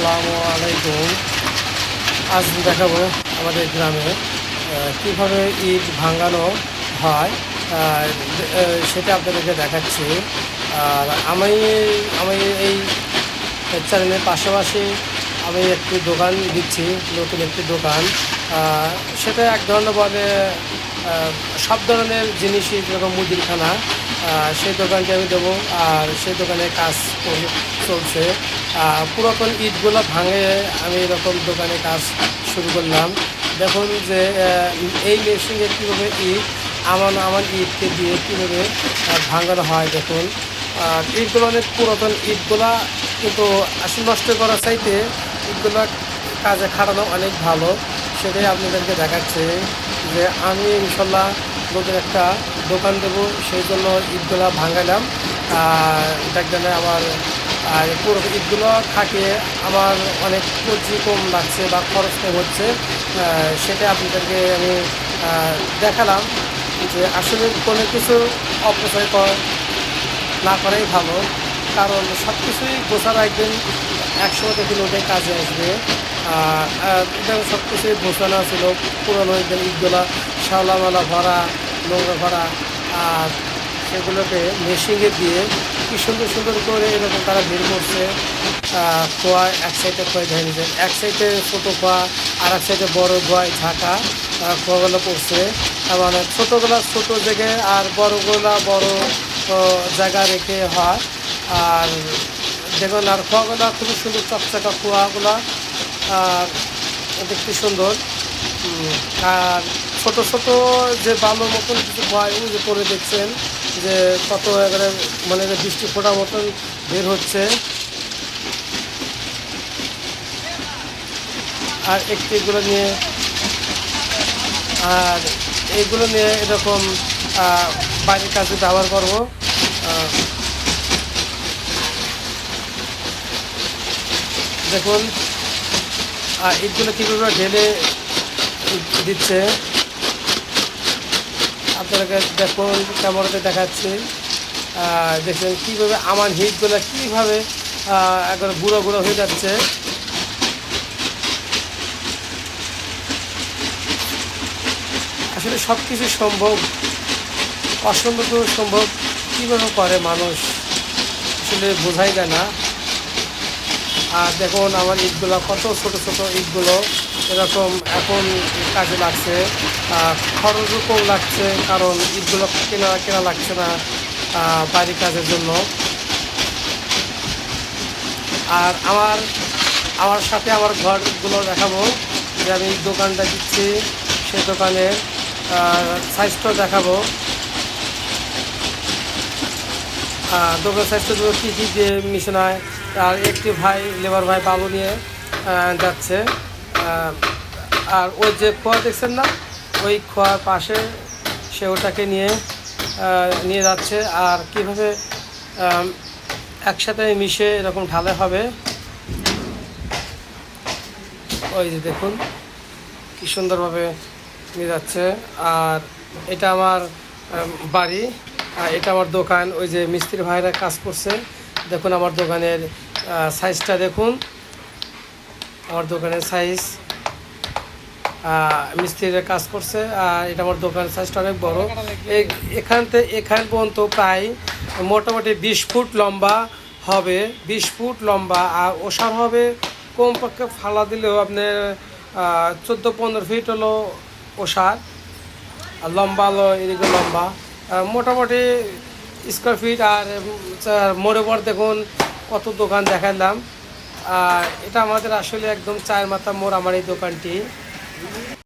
আসসালামু আলাইকুম। আজ দেখাবো আমাদের গ্রামে কীভাবে ইট ভাঙানো হয় সেটা আপনাদেরকে দেখাচ্ছি। আর আমি আমি এই চ্যানেলের পাশাপাশি আমি একটি দোকান দিচ্ছি, নতুন একটি দোকান। সেটা এক ধরনের বলে সব ধরনের জিনিসই যেরকম মুদিরখানা সেই দোকানটি আমি দেবো। আর সেই দোকানে কাজ চলছে। পুরাতন ইটগুলো ভাঙে আমি এরকম দোকানে কাজ শুরু করলাম। দেখুন যে এই মেশিনে কীভাবে ইট, আমার আমার ইটকে দিয়ে কীভাবে ভাঙানো হয় দেখুন। ইটগুলো অনেক পুরাতন, ইটগুলা কিন্তু আসলে নষ্ট করা চাইতে ইটগুলা কাজে খাটানো অনেক ভালো। সেটাই আপনাদেরকে দেখাচ্ছে যে, আমি ইনশাল্লাহ নতুন একটা দোকান দেবো, সেই জন্য ইটগুলা ভাঙালাম। দেখবেন আমার আর পুরো ইটগুলো থাকে, আমার অনেক পুঁজি কম লাগছে বা খরচ কম হচ্ছে সেটা আপনাদেরকে আমি দেখালাম যে আসলে কোনো কিছু অপচয় কর, না করাই ভালো। কারণ সব কিছুই গোছা রাখবেন একসময় দেখুন ওটাই কাজে আসবে। দেখুন সব কিছুই গোছানো ছিল, পুরোনো একদম ইটগুলা শ্যাওলামালা ভরা, নোংরা ভরা, আর সেগুলোকে মেশিনে দিয়ে কি সুন্দর সুন্দর করে এরকম তারা বের করছে খোয়া, এক সাইডে খোয়া ধরে নিয়েছে এক সাইডে ছোটো খোয়া আর এক সাইডে বড় খোয়ায় ঝাঁকা খোয়াগুলো পড়ছে। মানে ছোটোগুলা ছোটো জায়গায় আর বড়গুলা বড় জায়গা রেখে হয়। আর দেখুন, আর খোয়াগুলা খুবই সুন্দর চকচকা খোয়াগুলা, আর দেখতে সুন্দর। আর ছোট ছোট যে বালুর মতন কিছু ভয় যে করে দেখছেন যে কত এবারে মানে বৃষ্টি ফোটার মতন বের হচ্ছে। আর একটি এগুলো নিয়ে, আর এইগুলো নিয়ে এরকম বাড়ির কাজে ব্যবহার করব। দেখুন আর ইটগুলো কীভাবে ঢেলে দিচ্ছে? আপনাদেরকে দেখুন ক্যামেরাতে দেখাচ্ছি। দেখছেন কীভাবে আমার হিটগুলো কীভাবে একবার বুড়ো বুড়ো হয়ে যাচ্ছে। আসলে সব কিছু সম্ভব, অসম্ভব সম্ভব কীভাবে করে মানুষ, আসলে বোঝাই যায় না। আর দেখুন আমার ইটগুলো কত ছোট ছোট ইটগুলো। এরকম এখন কাজে লাগছে খরচও কম লাগছে, কারণ ইটগুলো কেনা কেনা লাগছে না বাড়ির কাজের জন্য। আর আমার আমার সাথে আমার ঘরগুলো দেখাবো, যে আমি দোকানটা দিচ্ছি, সে দোকানের সাইজটা দেখাবো। দোকান সাইজটা দেবো কী কী দিয়ে মিশনায় আর একটি ভাই লেবার ভাই বাবু নিয়ে যাচ্ছে। আর ওই যে খোয়া দেখছেন না, ওই খোয়ার পাশে সে ওটাকে নিয়ে নিয়ে যাচ্ছে। আর কীভাবে একসাথে মিশে এরকম ঢালে হবে, ওই যে দেখুন, কি সুন্দরভাবে নিয়ে যাচ্ছে। আর এটা আমার বাড়ি, আর এটা আমার দোকান। ওই যে মিস্ত্রি ভাইরা কাজ করছে। দেখুন আমার দোকানের সাইজটা দেখুন। আমার দোকানের সাইজ মিস্ত্রিরা কাজ করছে, আর এটা আমার দোকানের সাইজটা অনেক বড়। এখান থেকে এখান পর্যন্ত প্রায় মোটামুটি বিশ ফুট লম্বা হবে, বিশ ফুট লম্বা, আর ওষার হবে, কমপক্ষে ফালা দিলেও আপনার চোদ্দ পনেরো ফিট হলো ওষার, আর লম্বা হলো এদিকে লম্বা। মোটামুটি স্কোয়ার ফিট আর মোড়ে পর দেখুন কত দোকান দেখালাম এটা আমাদের আসলে একদম চায়ের মাথা মোড় আমার এই দোকানটি।